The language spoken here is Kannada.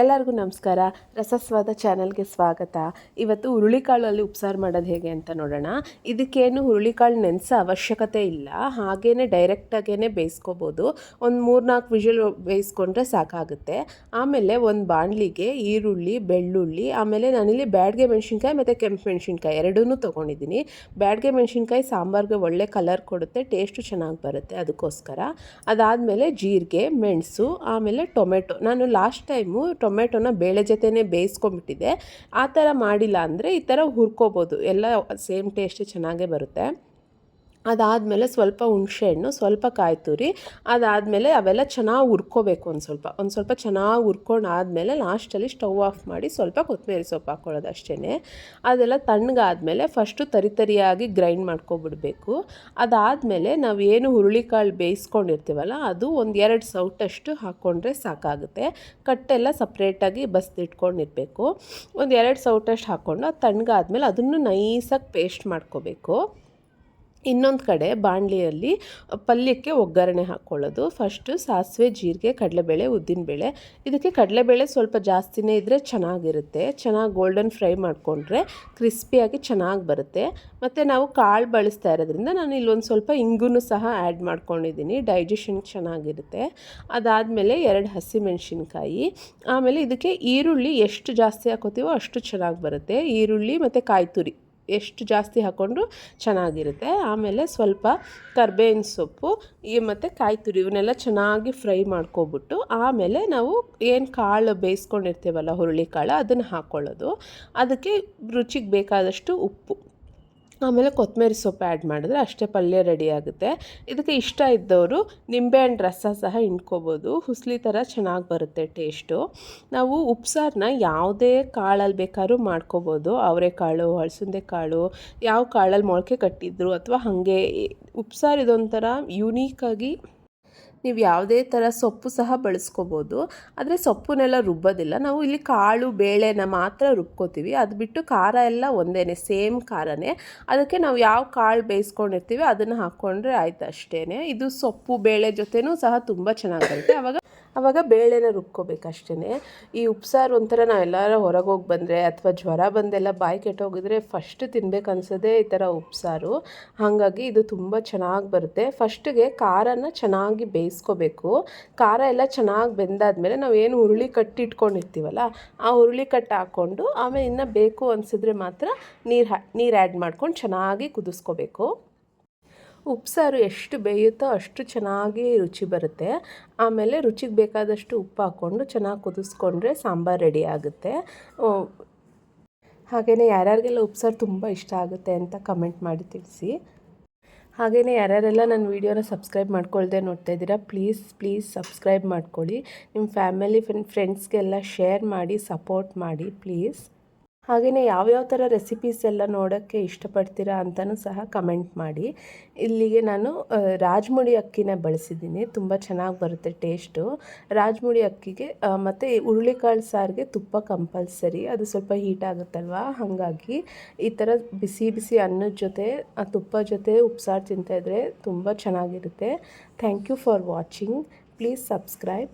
ಎಲ್ಲರಿಗೂ ನಮಸ್ಕಾರ. ರಸಸ್ವಾದ ಚಾನಲ್ಗೆ ಸ್ವಾಗತ. ಇವತ್ತು ಹುರುಳಿಕಾಳಲ್ಲಿ ಉಪ್ಸಾರು ಮಾಡೋದು ಹೇಗೆ ಅಂತ ನೋಡೋಣ. ಇದಕ್ಕೇನು ಹುರುಳಿಕಾಳು ನೆನೆಸೋ ಅವಶ್ಯಕತೆ ಇಲ್ಲ. ಹಾಗೇ ಡೈರೆಕ್ಟಾಗೇ ಬೇಯಿಸ್ಕೋಬೋದು. ಒಂದು ಮೂರ್ನಾಲ್ಕು ವಿಷಲ್ ಬೇಯಿಸ್ಕೊಂಡ್ರೆ ಸಾಕಾಗುತ್ತೆ. ಆಮೇಲೆ ಒಂದು ಬಾಣಲಿಗೆ ಈರುಳ್ಳಿ, ಬೆಳ್ಳುಳ್ಳಿ, ಆಮೇಲೆ ನಾನಿಲ್ಲಿ ಬ್ಯಾಡ್ಗೆ ಮೆಣಸಿನ್ಕಾಯಿ ಮತ್ತು ಕೆಂಪು ಮೆಣಸಿನ್ಕಾಯಿ ಎರಡೂ ತೊಗೊಂಡಿದ್ದೀನಿ. ಬ್ಯಾಡ್ಗೆ ಮೆಣಸಿನ್ಕಾಯಿ ಸಾಂಬಾರ್ಗೆ ಒಳ್ಳೆ ಕಲರ್ ಕೊಡುತ್ತೆ ಟೇಸ್ಟು ಚೆನ್ನಾಗಿ ಬರುತ್ತೆ ಅದಕ್ಕೋಸ್ಕರ. ಅದಾದಮೇಲೆ ಜೀರಿಗೆ, ಮೆಣಸು, ಆಮೇಲೆ ಟೊಮೆಟೊ. ನಾನು ಲಾಸ್ಟ್ ಟೈಮು ಟೊಮೆಟೊನ ಬೇಳೆ ಜೊತೆನೇ ಬೇಯಿಸ್ಕೊಂಬಿಟ್ಟಿದ್ದೆ ಆ ಥರ ಮಾಡಿಲ್ಲ ಅಂದರೆ ಈ ಥರ ಹುರ್ಕೋಬೋದು. ಎಲ್ಲ ಸೇಮ್ ಟೇಸ್ಟ್ ಚೆನ್ನಾಗೇ ಬರುತ್ತೆ. ಅದಾದಮೇಲೆ ಸ್ವಲ್ಪ ಹುಣಸೆಹಣ್ಣು ಸ್ವಲ್ಪ ಕಾಯಿ ತುರಿ ಅದಾದಮೇಲೆ ಅವೆಲ್ಲ ಚೆನ್ನಾಗಿ ಹುರ್ಕೋಬೇಕು ಒಂದು ಸ್ವಲ್ಪ. ಒಂದು ಸ್ವಲ್ಪ ಚೆನ್ನಾಗಿ ಹುರ್ಕೊಂಡು ಆದಮೇಲೆ ಲಾಸ್ಟಲ್ಲಿ ಸ್ಟವ್ ಆಫ್ ಮಾಡಿ ಸ್ವಲ್ಪ ಕೊತ್ತಂಬರಿ ಸೊಪ್ಪು ಹಾಕ್ಕೊಳ್ಳೋದು ಅಷ್ಟೇ ಅದೆಲ್ಲ ತಣ್ಣಗಾದಮೇಲೆ ಫಸ್ಟು ತರಿ ತರಿಯಾಗಿ ಗ್ರೈಂಡ್ ಮಾಡ್ಕೊಬಿಡಬೇಕು. ಅದಾದಮೇಲೆ ನಾವು ಏನು ಹುರುಳಿಕಾಳು ಬೇಯಿಸ್ಕೊಂಡಿರ್ತೀವಲ್ಲ, ಅದು ಒಂದು ಎರಡು ಸೌಟಷ್ಟು ಹಾಕ್ಕೊಂಡ್ರೆ ಸಾಕಾಗುತ್ತೆ. ಕಟ್ಟೆಲ್ಲ ಸಪ್ರೇಟಾಗಿ ಬಸ್ದಿಟ್ಕೊಂಡಿರಬೇಕು ಒಂದು ಎರಡು ಸೌಟಷ್ಟು ಹಾಕ್ಕೊಂಡು ಅದು ತಣ್ಣಗಾದ್ಮೇಲೆ ಅದನ್ನು ನೈಸಾಗಿ ಪೇಸ್ಟ್ ಮಾಡ್ಕೋಬೇಕು. ಇನ್ನೊಂದು ಕಡೆ ಬಾಣಲಿಯಲ್ಲಿ ಪಲ್ಯಕ್ಕೆ ಒಗ್ಗರಣೆ ಹಾಕ್ಕೊಳ್ಳೋದು ಫಸ್ಟು ಸಾಸಿವೆ, ಜೀರಿಗೆ, ಕಡಲೆಬೇಳೆ ಉದ್ದಿನಬೇಳೆ ಇದಕ್ಕೆ ಕಡಲೆಬೇಳೆ ಸ್ವಲ್ಪ ಜಾಸ್ತಿನೇ ಇದ್ದರೆ ಚೆನ್ನಾಗಿರುತ್ತೆ. ಚೆನ್ನಾಗಿ ಗೋಲ್ಡನ್ ಫ್ರೈ ಮಾಡಿಕೊಂಡ್ರೆ ಕ್ರಿಸ್ಪಿಯಾಗಿ ಚೆನ್ನಾಗಿ ಬರುತ್ತೆ. ಮತ್ತು ನಾವು ಕಾಳು ಬಳಸ್ತಾ ಇರೋದ್ರಿಂದ ನಾನು ಇಲ್ಲೊಂದು ಸ್ವಲ್ಪ ಇಂಗು ಸಹ ಆ್ಯಡ್ ಮಾಡ್ಕೊಂಡಿದ್ದೀನಿ. ಡೈಜೆಷನ್ ಚೆನ್ನಾಗಿರುತ್ತೆ. ಅದಾದಮೇಲೆ ಎರಡು ಹಸಿಮೆಣಸಿನ್ಕಾಯಿ. ಆಮೇಲೆ ಇದಕ್ಕೆ ಈರುಳ್ಳಿ ಎಷ್ಟು ಜಾಸ್ತಿ ಹಾಕೋತೀವೋ ಅಷ್ಟು ಚೆನ್ನಾಗಿ ಬರುತ್ತೆ. ಈರುಳ್ಳಿ ಮತ್ತು ಕಾಯಿ ತುರಿ ಎಷ್ಟು ಜಾಸ್ತಿ ಹಾಕ್ಕೊಂಡ್ರು ಚೆನ್ನಾಗಿರುತ್ತೆ. ಆಮೇಲೆ ಸ್ವಲ್ಪ ಕರ್ಬೇವಿನ ಸೊಪ್ಪು, ಈ ಮತ್ತು ಕಾಯಿ ತುರಿ ಇವನ್ನೆಲ್ಲ ಚೆನ್ನಾಗಿ ಫ್ರೈ ಮಾಡ್ಕೊಬಿಟ್ಟು, ಆಮೇಲೆ ನಾವು ಏನು ಕಾಳು ಬೇಯಿಸ್ಕೊಂಡಿರ್ತೀವಲ್ಲ ಹುರುಳಿ ಕಾಳು ಅದನ್ನು ಹಾಕ್ಕೊಳ್ಳೋದು ಅದಕ್ಕೆ ರುಚಿಗೆ ಬೇಕಾದಷ್ಟು ಉಪ್ಪು. ಆಮೇಲೆ ಕೊತ್ತಂಬರಿ ಸೊಪ್ಪು ಆ್ಯಡ್ ಮಾಡಿದ್ರೆ ಅಷ್ಟೇ ಪಲ್ಯ ರೆಡಿ ಆಗುತ್ತೆ. ಇದಕ್ಕೆ ಇಷ್ಟ ಇದ್ದವರು ನಿಂಬೆಹಣ್ಣು ರಸ ಸಹ ಹಿಂಡ್ಕೋಬೋದು. ಹುಸ್ಲಿ ಥರ ಚೆನ್ನಾಗಿ ಬರುತ್ತೆ ಟೇಸ್ಟು ನಾವು ಉಪ್ಸಾರನ್ನ ಯಾವುದೇ ಕಾಳಲ್ಲಿ ಬೇಕಾದ್ರೂ ಮಾಡ್ಕೋಬೋದು. ಅವರೆಕಾಳು ಹಳಸಂದೆ ಕಾಳು ಯಾವ ಕಾಳಲ್ಲಿ ಮೊಳಕೆ ಕಟ್ಟಿದ್ರು ಅಥವಾ ಹಾಗೆ ಉಪ್ಸಾರು ಇದೊಂಥರ ಯೂನೀಕಾಗಿ ನೀವು ಯಾವುದೇ ಥರ ಸೊಪ್ಪು ಸಹ ಬಳಸ್ಕೋಬೋದು. ಆದರೆ ಸೊಪ್ಪನ್ನೆಲ್ಲ ರುಬ್ಬೋದಿಲ್ಲ. ನಾವು ಇಲ್ಲಿ ಕಾಳು, ಬೇಳೆನ ಮಾತ್ರ ರುಬ್ಕೋತೀವಿ. ಅದು ಬಿಟ್ಟು ಖಾರ ಎಲ್ಲ ಒಂದೇ ಸೇಮ್ ಖಾರನೇ. ಅದಕ್ಕೆ ನಾವು ಯಾವ ಕಾಳು ಬೇಯಿಸ್ಕೊಂಡಿರ್ತೀವಿ ಅದನ್ನು ಹಾಕ್ಕೊಂಡ್ರೆ ಆಯ್ತು ಅಷ್ಟೇ ಇದು ಸೊಪ್ಪು, ಬೇಳೆ ಜೊತೆನೂ ಸಹ ತುಂಬ ಚೆನ್ನಾಗಿರುತ್ತೆ ಆವಾಗ ಆವಾಗ ಬೇಳೆನ ರುಬ್ಕೋಬೇಕಷ್ಟೇ ಈ ಉಪ್ಸಾರು ಒಂಥರ ನಾವೆಲ್ಲರ ಹೊರಗೆ ಹೋಗಿ ಬಂದರೆ ಅಥವಾ ಜ್ವರ ಬಂದೆಲ್ಲ ಬಾಯಿ ಕೆಟ್ಟೋಗಿದ್ರೆ ಫಸ್ಟ್ ತಿನ್ಬೇಕು ಅನ್ಸೋದೇ ಈ ಥರ ಉಪ್ಸಾರು. ಹಾಗಾಗಿ ಇದು ತುಂಬ ಚೆನ್ನಾಗಿ ಬರುತ್ತೆ. ಫಸ್ಟಿಗೆ ಖಾರನ ಚೆನ್ನಾಗಿ ಬೇಯಿಸ್ಕೋಬೇಕು ಖಾರ ಎಲ್ಲ ಚೆನ್ನಾಗಿ ಬೆಂದಾದಮೇಲೆ ನಾವು ಏನು ಹುರುಳಿ ಕಟ್ಟಿಟ್ಕೊಂಡಿರ್ತೀವಲ್ಲ ಆ ಹುರುಳಿ ಕಟ್ಟು ಹಾಕ್ಕೊಂಡು ಆಮೇಲೆ ಇನ್ನು ಬೇಕು ಅನಿಸಿದ್ರೆ ಮಾತ್ರ ನೀರು ಹಾ, ನೀರು ಆ್ಯಡ್ ಮಾಡ್ಕೊಂಡು ಚೆನ್ನಾಗಿ ಕುದಿಸ್ಕೋಬೇಕು. ಉಪ್ಸಾರು ಎಷ್ಟು ಬೇಯುತ್ತೋ ಅಷ್ಟು ಚೆನ್ನಾಗಿ ರುಚಿ ಬರುತ್ತೆ. ಆಮೇಲೆ ರುಚಿಗೆ ಬೇಕಾದಷ್ಟು ಉಪ್ಪು ಹಾಕ್ಕೊಂಡು ಚೆನ್ನಾಗಿ ಕುದಿಸ್ಕೊಂಡ್ರೆ ಸಾಂಬಾರು ರೆಡಿ ಆಗುತ್ತೆ. ಹಾಗೆಯೇ ಯಾರ್ಯಾರಿಗೆಲ್ಲ ಉಪ್ಸಾರು ತುಂಬ ಇಷ್ಟ ಆಗುತ್ತೆ ಅಂತ ಕಮೆಂಟ್ ಮಾಡಿ ತಿಳಿಸಿ. ಹಾಗೆಯೇ ಯಾರ್ಯಾರೆಲ್ಲ ನನ್ನ ವೀಡಿಯೋನ ಸಬ್ಸ್ಕ್ರೈಬ್ ಮಾಡ್ಕೊಳ್ದೆ ನೋಡ್ತಾ ಇದ್ದೀರಾ ಪ್ಲೀಸ್ ಪ್ಲೀಸ್ ಸಬ್ಸ್ಕ್ರೈಬ್ ಮಾಡ್ಕೊಳ್ಳಿ. ನಿಮ್ಮ ಫ್ಯಾಮಿಲಿ ಫ್ರೆಂಡ್ಸ್ಗೆಲ್ಲ ಶೇರ್ ಮಾಡಿ ಸಪೋರ್ಟ್ ಮಾಡಿ ಪ್ಲೀಸ್ ಹಾಗೆಯೇ ಯಾವ್ಯಾವ ಥರ ರೆಸಿಪೀಸ್ ಎಲ್ಲ ನೋಡೋಕ್ಕೆ ಇಷ್ಟಪಡ್ತೀರಾ ಅಂತಲೂ ಸಹ ಕಮೆಂಟ್ ಮಾಡಿ. ಇಲ್ಲಿಗೆ ನಾನು ರಾಜ್ಮುಡಿ ಅಕ್ಕಿನ ಬಳಸಿದ್ದೀನಿ. ತುಂಬ ಚೆನ್ನಾಗಿ ಬರುತ್ತೆ ಟೇಸ್ಟು ರಾಜ್ಮುಡಿ ಅಕ್ಕಿಗೆ ಮತ್ತು ಹುರುಳಿಕಾಳು ಸಾರಿಗೆ ತುಪ್ಪ ಕಂಪಲ್ಸರಿ ಅದು ಸ್ವಲ್ಪ ಹೀಟ್ ಆಗುತ್ತಲ್ವ? ಹಾಗಾಗಿ ಈ ಥರ ಬಿಸಿ ಬಿಸಿ ಅನ್ನದ ಜೊತೆ ತುಪ್ಪ ಜೊತೆ ಉಪ್ಸಾರು ತಿಂತಾಯಿದ್ರೆ ತುಂಬ ಚೆನ್ನಾಗಿರುತ್ತೆ. Thank you for watching please subscribe